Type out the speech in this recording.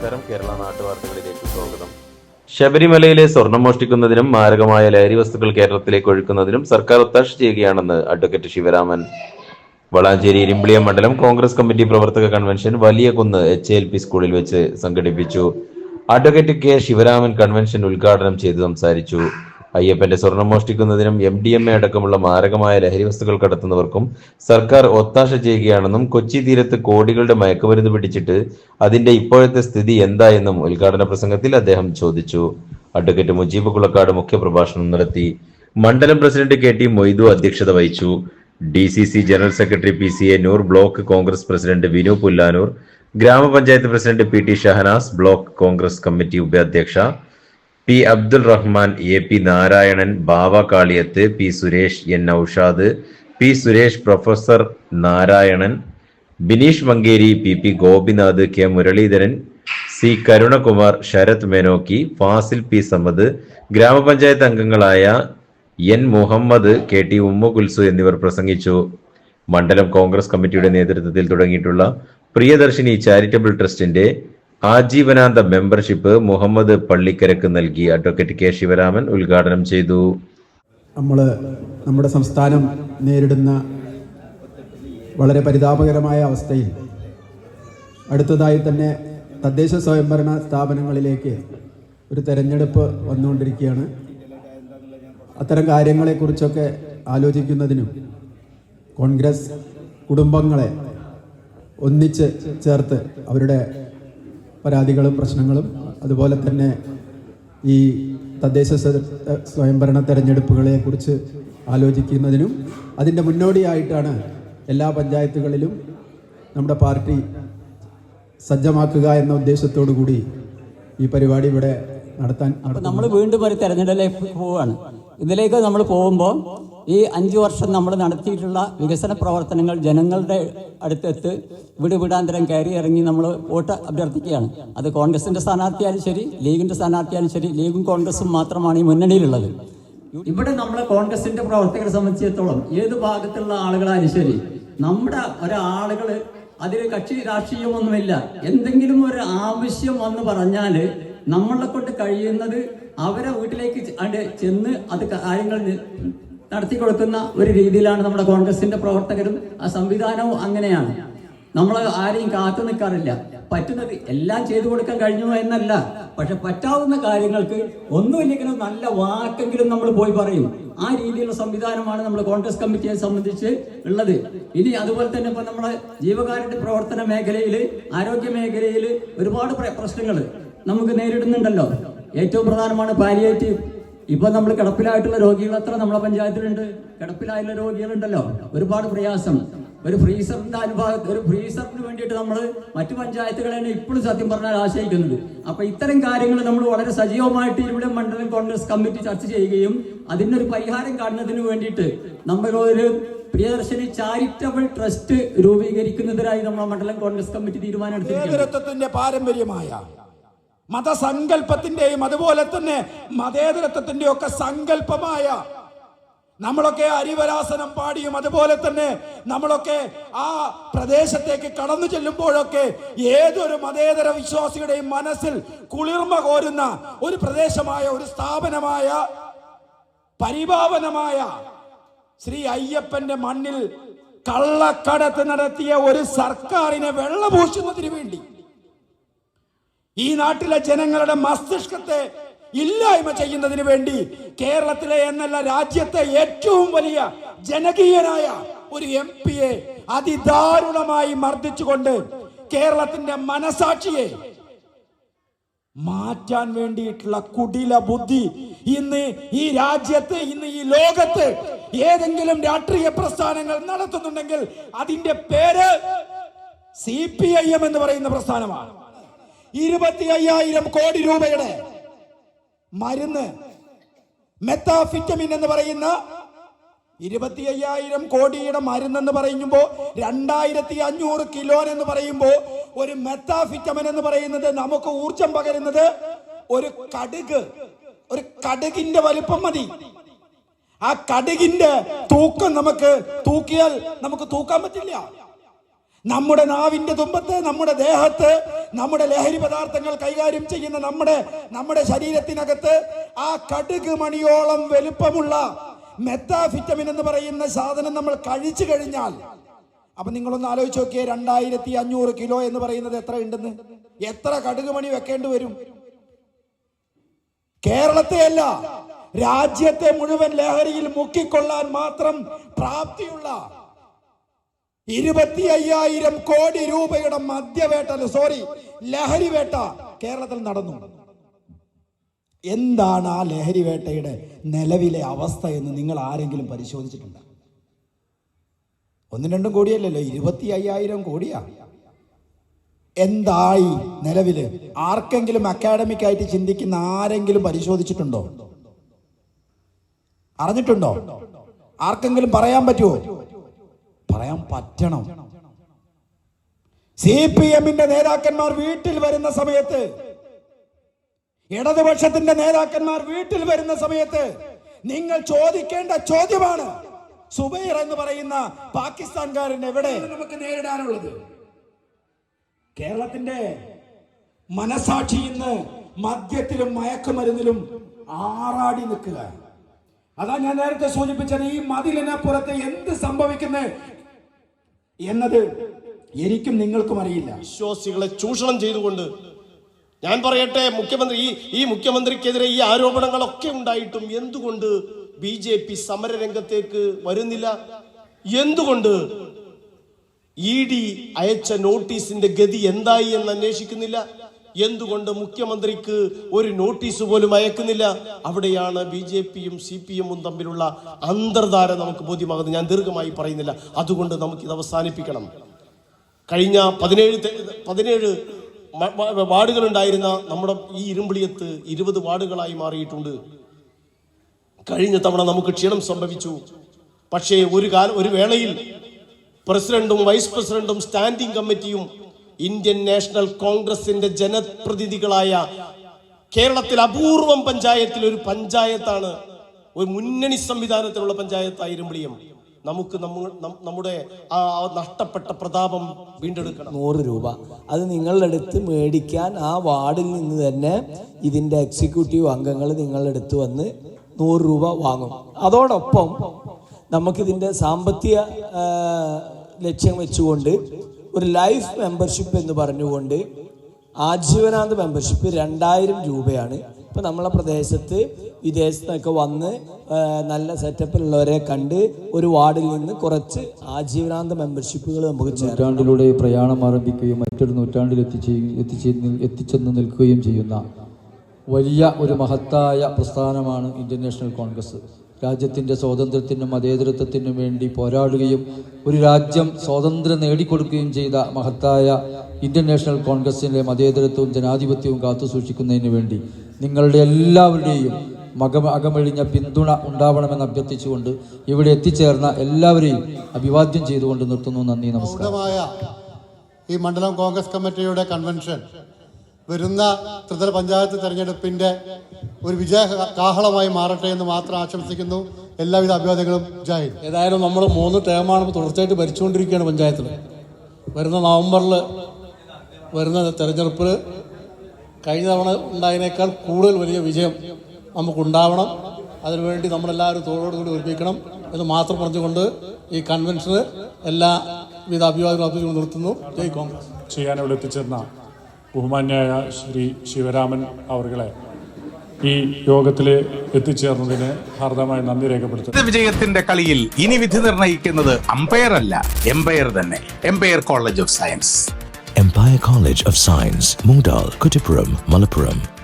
നമസ്കാരം. കേരള നാട്ടുവാർത്തകളിലേക്ക് സ്വാഗതം. ശബരിമലയിലെ സ്വർണം മോഷ്ടിക്കുന്നതിനും മാരകമായ ലഹരി വസ്തുക്കൾ കേരളത്തിലേക്ക് ഒഴുക്കുന്നതിനും സർക്കാർ ഒത്താശ ചെയ്യുകയാണെന്ന് അഡ്വക്കേറ്റ് ശിവരാമൻ. വളാഞ്ചേരി ഇരിമ്പിളിയം മണ്ഡലം കോൺഗ്രസ് കമ്മിറ്റി പ്രവർത്തക കൺവെൻഷൻ വലിയ കുന്ന് എച്ച് എൽ പി സ്കൂളിൽ വെച്ച് സംഘടിപ്പിച്ചു. അഡ്വക്കേറ്റ് കെ ശിവരാമൻ കൺവെൻഷൻ ഉദ്ഘാടനം ചെയ്ത് സംസാരിച്ചു. അയ്യപ്പന്റെ സ്വർണം മോഷ്ടിക്കുന്നതിനും എം ഡി എം എ അടക്കമുള്ള മാരകമായ ലഹരി വസ്തുക്കൾ കടത്തുന്നവർക്കും സർക്കാർ ഒത്താശ ചെയ്യുകയാണെന്നും കൊച്ചി തീരത്ത് കോടികളുടെ മയക്കുമരുന്ന് പിടിച്ചിട്ട് അതിന്റെ ഇപ്പോഴത്തെ സ്ഥിതി എന്തായെന്നും ഉദ്ഘാടന പ്രസംഗത്തിൽ അദ്ദേഹം ചോദിച്ചു. അഡ്വക്കേറ്റ് മുജീബ് കുളക്കാട് മുഖ്യപ്രഭാഷണം നടത്തി. മണ്ഡലം പ്രസിഡന്റ് കെ ടി മൊയ്തു അധ്യക്ഷത വഹിച്ചു. D C C general secretary P C A Noor block Congress president Vinu Pullanur ഗ്രാമപഞ്ചായത്ത് president P T Shahanas block Congress committee ഉപാധ്യക്ഷ P Abdul Rahman A P Narayanan Bava Kaliyath P Suresh N Aushad P Suresh professor Narayanan Bineesh Mankeri P P Gopinath K Muraleedharan C Karunakumar Sarath Menokki Fasil P Samad ഗ്രാമപഞ്ചായത്ത് അംഗങ്ങളായ N Muhammad K T Ummu Kulsu എന്നിവർ പ്രസംഗിച്ചു. മണ്ഡലം കോൺഗ്രസ് കമ്മിറ്റിയുടെ നേതൃത്വത്തിൽ തുടങ്ങിയിട്ടുള്ള Priyadarshini charitable ട്രസ്റ്റിന്റെ ആജീവനാന്ത മെമ്പർഷിപ്പ് മുഹമ്മദ് പള്ളിക്കരക്ക് നൽകി. അഡ്വക്കേറ്റ് കെ ശിവരാമൻ ഉദ്ഘാടനം ചെയ്തു. നമ്മൾ നമ്മുടെ സംസ്ഥാനം നേരിടുന്ന വളരെ പരിതാപകരമായ അവസ്ഥയിൽ അടുത്തതായി തന്നെ തദ്ദേശ സ്വയംഭരണ സ്ഥാപനങ്ങളിലേക്ക് ഒരു തെരഞ്ഞെടുപ്പ് വന്നുകൊണ്ടിരിക്കുകയാണ്. അത്തരം കാര്യങ്ങളെക്കുറിച്ചൊക്കെ ആലോചിക്കുന്നതിനും കോൺഗ്രസ് കുടുംബങ്ങളെ ഒന്നിച്ച് ചേർത്ത് അവരുടെ പരാതികളും പ്രശ്നങ്ങളും അതുപോലെ തന്നെ ഈ തദ്ദേശ സ്വ- സ്വയംഭരണ തെരഞ്ഞെടുപ്പുകളെ കുറിച്ച് ആലോചിക്കുന്നതിനും അതിന്റെ മുന്നോടിയായിട്ടാണ് എല്ലാ പഞ്ചായത്തുകളിലും നമ്മുടെ പാർട്ടി സജ്ജമാക്കുക എന്ന ഉദ്ദേശത്തോടു കൂടി ഈ പരിപാടി ഇവിടെ നടത്താൻ നമ്മൾ വീണ്ടും ഒരു തെരഞ്ഞെടുപ്പിലേക്ക് പോവുകയാണ്. ഇതിലേക്ക് നമ്മൾ പോകുമ്പോൾ ഈ അഞ്ചു വർഷം നമ്മൾ നടത്തിയിട്ടുള്ള വികസന പ്രവർത്തനങ്ങൾ ജനങ്ങളുടെ അടുത്തെത്ത് വീട് വീടാന്തരം കയറി ഇറങ്ങി നമ്മൾ വോട്ട് അഭ്യർത്ഥിക്കുകയാണ്. അത് കോൺഗ്രസിന്റെ സ്ഥാനാർത്ഥിയായാലും ശരി ലീഗിന്റെ സ്ഥാനാർത്ഥിയായാലും ശരി ലീഗും കോൺഗ്രസും മാത്രമാണ് ഈ മുന്നണിയിലുള്ളത്. ഇവിടെ നമ്മളെ കോൺഗ്രസിന്റെ പ്രവർത്തകരെ സംബന്ധിച്ചിടത്തോളം ഏത് ഭാഗത്തുള്ള ആളുകളായാലും ശരി നമ്മുടെ ഒരാളുകൾ അതിൽ കക്ഷി രാഷ്ട്രീയമൊന്നുമില്ല. എന്തെങ്കിലും ഒരു ആവശ്യം വന്ന് പറഞ്ഞാൽ നമ്മളെ കൊണ്ട് കഴിയുന്നത് അവരെ വീട്ടിലേക്ക് ചെന്ന് അത് കാര്യങ്ങൾ നടത്തി കൊടുക്കുന്ന ഒരു രീതിയിലാണ് നമ്മുടെ കോൺഗ്രസിന്റെ പ്രവർത്തകരും ആ സംവിധാനവും അങ്ങനെയാണ്. നമ്മൾ ആരെയും കാത്തു നിൽക്കാറില്ല. പറ്റുന്നത് എല്ലാം ചെയ്തു കൊടുക്കാൻ കഴിഞ്ഞു എന്നല്ല. പക്ഷെ പറ്റാവുന്ന കാര്യങ്ങൾക്ക് ഒന്നുമില്ലെങ്കിലും നല്ല വാക്കെങ്കിലും നമ്മൾ പോയി പറയും. ആ രീതിയിലുള്ള സംവിധാനമാണ് നമ്മൾ കോൺഗ്രസ് കമ്മിറ്റിയെ സംബന്ധിച്ച് ഉള്ളത്. ഇനി അതുപോലെ തന്നെ ഇപ്പൊ നമ്മളെ ജീവകാരുടെ പ്രവർത്തന മേഖലയിൽ ആരോഗ്യ മേഖലയിൽ ഒരുപാട് പ്രശ്നങ്ങൾ നമുക്ക് നേരിടുന്നുണ്ടല്ലോ. ഏറ്റവും പ്രധാനമാണ് പാലിയേറ്റീവ്. ഇപ്പൊ നമ്മൾ കിടപ്പിലായിട്ടുള്ള രോഗികൾ എത്ര നമ്മളെ പഞ്ചായത്തിലുണ്ട്? കിടപ്പിലായുള്ള രോഗികളുണ്ടല്ലോ. ഒരുപാട് പ്രയാസം. ഒരു ഫ്രീസറിന്റെ അനുഭാഗം ഒരു ഫ്രീസറിന് വേണ്ടിയിട്ട് നമ്മൾ മറ്റു പഞ്ചായത്തുകളെയാണ് ഇപ്പോഴും സത്യം പറഞ്ഞാൽ ആശ്രയിക്കുന്നത് അപ്പൊ ഇത്തരം കാര്യങ്ങൾ നമ്മൾ വളരെ സജീവമായിട്ട് ഇവിടെ മണ്ഡലം കോൺഗ്രസ് കമ്മിറ്റി ചർച്ച ചെയ്യുകയും അതിനൊരു പരിഹാരം കാണുന്നതിന് വേണ്ടിയിട്ട് നമ്മളൊരു പ്രിയദർശിനി ചാരിറ്റബിൾ ട്രസ്റ്റ് രൂപീകരിക്കുന്നതിനായി നമ്മളെ മണ്ഡലം കോൺഗ്രസ് കമ്മിറ്റി തീരുമാനം പാരമ്പര്യമായ മതസങ്കല്പത്തിന്റെയും അതുപോലെ തന്നെ മതേതരത്വത്തിന്റെ ഒക്കെ സങ്കല്പമായ നമ്മളൊക്കെ അരിവരാസനം പാടിയും അതുപോലെ തന്നെ നമ്മളൊക്കെ ആ പ്രദേശത്തേക്ക് കടന്നു ചെല്ലുമ്പോഴൊക്കെ ഏതൊരു മതേതര വിശ്വാസിയുടെയും മനസ്സിൽ കുളിർമ കോരുന്ന ഒരു പ്രദേശമായ ഒരു സ്ഥാപനമായ പരിപാവനമായ ശ്രീ അയ്യപ്പന്റെ മണ്ണിൽ കള്ളക്കടത്ത് നടത്തിയ ഒരു സർക്കാരിനെ വെള്ളപൂശുന്നതിന് വേണ്ടി ഈ നാട്ടിലെ ജനങ്ങളുടെ മസ്തിഷ്കത്തെ ഇല്ലായ്മ ചെയ്യുന്നതിന് വേണ്ടി കേരളത്തിലെ എന്നല്ല രാജ്യത്തെ ഏറ്റവും വലിയ ജനകീയനായ ഒരു എം പിയെ അതിദാരുണമായി മർദ്ദിച്ചുകൊണ്ട് കേരളത്തിന്റെ മനസാക്ഷിയെ മാറ്റാൻ വേണ്ടിയിട്ടുള്ള കുടില ബുദ്ധി ഇന്ന് ഈ രാജ്യത്ത് ഇന്ന് ഈ ലോകത്ത് ഏതെങ്കിലും രാഷ്ട്രീയ പ്രസ്ഥാനങ്ങൾ നടത്തുന്നുണ്ടെങ്കിൽ അതിന്റെ പേര് സി പി ഐ എം എന്ന് പറയുന്ന പ്രസ്ഥാനമാണ്. ഇരുപത്തി അയ്യായിരം കോടി രൂപയുടെ മരുന്ന് മെത്താഫിറ്റമിൻ എന്ന് പറയുന്ന ഇരുപത്തി അയ്യായിരം കോടിയുടെ മരുന്നെന്ന് പറയുമ്പോൾ രണ്ടായിരത്തി അഞ്ഞൂറ് കിലോ എന്ന് പറയുമ്പോൾ ഒരു മെത്താഫിറ്റമിൻ എന്ന് പറയുന്നത് നമുക്ക് ഊർജം പകരുന്നത് ഒരു കടുക് ഒരു കടുകിന്റെ വലിപ്പം മതി. ആ കടുകിന്റെ തൂക്കം നമുക്ക് തൂക്കിയാൽ നമുക്ക് തൂക്കാൻ പറ്റില്ല. നമ്മുടെ നാവിന്റെ തുമ്പത്ത് നമ്മുടെ ദേഹത്ത് നമ്മുടെ ലഹരി പദാർത്ഥങ്ങൾ കൈകാര്യം ചെയ്യുന്ന നമ്മുടെ നമ്മുടെ ശരീരത്തിനകത്ത് ആ കടുക് മണിയോളം വലുപ്പമുള്ള മെത്താഫിറ്റമിൻ എന്ന് പറയുന്ന സാധനം നമ്മൾ കഴിച്ചു കഴിഞ്ഞാൽ അപ്പൊ നിങ്ങളൊന്ന് ആലോചിച്ച് നോക്കിയേ രണ്ടായിരത്തി അഞ്ഞൂറ് കിലോ എന്ന് പറയുന്നത് എത്ര ഉണ്ടെന്ന്? എത്ര കടുക് മണി വെക്കേണ്ടി വരും? കേരളത്തെ അല്ല രാജ്യത്തെ മുഴുവൻ ലഹരിയിൽ മുക്കിക്കൊള്ളാൻ മാത്രം പ്രാപ്തിയുള്ള ഇരുപത്തി അയ്യായിരം കോടി രൂപയുടെ മദ്യവേട്ട സോറി ലഹരി വേട്ട കേരളത്തിൽ നടന്നു. എന്താണ് ആ ലഹരി വേട്ടയുടെ നിലവിലെ അവസ്ഥ എന്ന് നിങ്ങൾ ആരെങ്കിലും പരിശോധിച്ചിട്ടുണ്ട്? ഒന്നും രണ്ടും കോടിയല്ലല്ലോ ഇരുപത്തി അയ്യായിരം കോടിയാ. എന്തായി നിലവിൽ? ആർക്കെങ്കിലും അക്കാഡമിക് ആയിട്ട് ചിന്തിക്കുന്ന ആരെങ്കിലും പരിശോധിച്ചിട്ടുണ്ടോ? അറിഞ്ഞിട്ടുണ്ടോ? ആർക്കെങ്കിലും പറയാൻ പറ്റുമോ പറ്റണം. സി പി എമ്മിന്റെ നേതാക്കന്മാർ വീട്ടിൽ വരുന്ന സമയത്ത് ഇടതുപക്ഷത്തിന്റെ നേതാക്കന്മാർ വീട്ടിൽ വരുന്ന സമയത്ത് നിങ്ങൾ ചോദിക്കേണ്ട ചോദ്യമാണ് സുബൈർ എന്ന് പറയുന്ന പാകിസ്ഥാൻകാരൻ എവിടെ? നമുക്ക് നേരിടാനുള്ളത്. കേരളത്തിന്റെ മനസാക്ഷി ഇന്ന് മദ്യത്തിലും മയക്കുമരുന്നിലും ആറാടി നിൽക്കുക അതാ ഞാൻ നേരത്തെ സൂചിപ്പിച്ചത് ഈ മതിലിനപ്പുറത്ത് എന്ത് സംഭവിക്കുന്നത് എന്നത് എനിക്കും നിങ്ങൾക്കും അറിയില്ല. വിശ്വാസികളെ ചൂഷണം ചെയ്തുകൊണ്ട് ഞാൻ പറയട്ടെ മുഖ്യമന്ത്രി ഈ ഈ മുഖ്യമന്ത്രിക്കെതിരെ ഈ ആരോപണങ്ങളൊക്കെ ഉണ്ടായിട്ടും എന്തുകൊണ്ട് ബി ജെ പി സമരരംഗത്തേക്ക് വരുന്നില്ല? എന്തുകൊണ്ട് ഇ ഡി അയച്ച നോട്ടീസിന്റെ ഗതി എന്തായി എന്ന് അന്വേഷിക്കുന്നില്ല? എന്തുകൊണ്ട് മുഖ്യമന്ത്രിക്ക് ഒരു നോട്ടീസ് പോലും അയക്കുന്നില്ല? അവിടെയാണ് ബി ജെ പിയും സി പി എമ്മും തമ്മിലുള്ള അന്തർധാര നമുക്ക് ബോധ്യമാകുന്നത്. ഞാൻ ദീർഘമായി പറയുന്നില്ല. അതുകൊണ്ട് നമുക്ക് ഇത് അവസാനിപ്പിക്കണം. കഴിഞ്ഞ പതിനേഴ് പതിനേഴ് വാർഡുകൾ ഉണ്ടായിരുന്ന നമ്മുടെ ഈ ഇരുമ്പിളിയത്ത് ഇരുപത് വാർഡുകളായി മാറിയിട്ടുണ്ട്. കഴിഞ്ഞ തവണ നമുക്ക് ക്ഷീണം സംഭവിച്ചു. പക്ഷേ ഒരു കാല ഒരു വേളയിൽ പ്രസിഡന്റും വൈസ് പ്രസിഡന്റും സ്റ്റാൻഡിംഗ് കമ്മിറ്റിയും ഇന്ത്യൻ നാഷണൽ കോൺഗ്രസിന്റെ ജനപ്രതിനിധികളായ കേരളത്തിൽ അപൂർവം പഞ്ചായത്തിൽ ഒരു പഞ്ചായത്താണ് ഒരു മുന്നണി സംവിധാനത്തിലുള്ള പഞ്ചായത്തായി ഇരുമ്പിളിയം നമുക്ക് നമ്മ- നമ്മുടെ ആ നഷ്ടപ്പെട്ട പ്രതാപം വീണ്ടെടുക്കണം. നൂറ് രൂപ. അത് നിങ്ങളുടെ അടുത്ത് മേടിക്കാൻ ആ വാർഡിൽ നിന്ന് തന്നെ ഇതിന്റെ എക്സിക്യൂട്ടീവ് അംഗങ്ങൾ നിങ്ങളുടെ അടുത്ത് വന്ന് നൂറ് രൂപ വാങ്ങും. അതോടൊപ്പം നമുക്കിതിന്റെ സാമ്പത്തിക ലക്ഷ്യം വെച്ചുകൊണ്ട് ഒരു ലൈഫ് മെമ്പർഷിപ്പ് എന്ന് പറഞ്ഞുകൊണ്ട് ആജീവനാന്ത മെമ്പർഷിപ്പ് രണ്ടായിരം രൂപയാണ്. ഇപ്പം നമ്മളെ പ്രദേശത്ത് വിദേശത്ത് നിന്നൊക്കെ വന്ന് നല്ല സെറ്റപ്പിലുള്ളവരെ കണ്ട് ഒരു വാർഡിൽ നിന്ന് കുറച്ച് ആജീവനാന്ത മെമ്പർഷിപ്പുകൾ നമുക്ക് നൂറ്റാണ്ടിലൂടെ പ്രയാണം ആരംഭിക്കുകയും മറ്റൊരു നൂറ്റാണ്ടിൽ എത്തിച്ചേ എത്തിച്ചെന്ന് നിൽക്കുകയും ചെയ്യുന്ന വലിയ ഒരു മഹത്തായ പ്രസ്ഥാനമാണ് ഇന്ത്യൻ നാഷണൽ കോൺഗ്രസ്. രാജ്യത്തിന്റെ സ്വാതന്ത്ര്യത്തിനും മതേതരത്വത്തിനും വേണ്ടി പോരാടുകയും ഒരു രാജ്യം സ്വാതന്ത്ര്യം നേടിക്കൊടുക്കുകയും ചെയ്ത മഹത്തായ ഇന്ത്യൻ നാഷണൽ കോൺഗ്രസിന്റെ മതേതരത്വവും ജനാധിപത്യവും കാത്തുസൂക്ഷിക്കുന്നതിന് വേണ്ടി നിങ്ങളുടെ എല്ലാവരുടെയും മക അകമഴിഞ്ഞ പിന്തുണ ഉണ്ടാവണമെന്ന് അഭ്യർത്ഥിച്ചുകൊണ്ട് ഇവിടെ എത്തിച്ചേർന്ന എല്ലാവരെയും അഭിവാദ്യം ചെയ്തുകൊണ്ട് നിർത്തുന്നു. നന്ദി നമസ്കാരം. ഈ മണ്ഡലം കോൺഗ്രസ് കമ്മിറ്റിയുടെ കൺവെൻഷൻ വരുന്ന ത്രിതല പഞ്ചായത്ത് തെരഞ്ഞെടുപ്പിന്റെ ഒരു വിജയ കാഹളമായി മാറട്ടെ എന്ന് മാത്രം ആശംസിക്കുന്നു. എല്ലാവിധ അഭിവാദ്യങ്ങളും. ജയ്. ഏതായാലും നമ്മൾ മൂന്ന് ടേമാണ് ഇപ്പോൾ തുടർച്ചയായിട്ട് ഭരിച്ചുകൊണ്ടിരിക്കുകയാണ് പഞ്ചായത്തിൽ. വരുന്ന നവംബറിൽ വരുന്ന തെരഞ്ഞെടുപ്പിൽ കഴിഞ്ഞ തവണ ഉണ്ടായതിനേക്കാൾ കൂടുതൽ വലിയ വിജയം നമുക്കുണ്ടാവണം. അതിനുവേണ്ടി നമ്മളെല്ലാവരും തോളോടുകൂടി ഒരുമിക്കണം എന്ന് മാത്രം പറഞ്ഞുകൊണ്ട് ഈ കൺവെൻഷന് എല്ലാവിധ അഭിവാദങ്ങളും അർപ്പിച്ചുകൊണ്ട് നിർത്തുന്നു. ജയ് കോൺഗ്രസ്. ചെയ്യാൻ ഇവിടെ എത്തിച്ചേർന്ന ബഹുമാന്യായ ശ്രീ ശിവരാമൻ അവർകളെ ഈ യോഗത്തിൽ എത്തിച്ചേർന്നതിന് ഹാർദമായി നന്ദി രേഖപ്പെടുത്തുന്നു. വിജയത്തിന്റെ കളിയിൽ ഇനി വിധി നിർണയിക്കുന്നത് അമ്പയർ അല്ല എംപയർ തന്നെ. Empire college of science empire college of science Moondal, Kuttippuram Malappuram.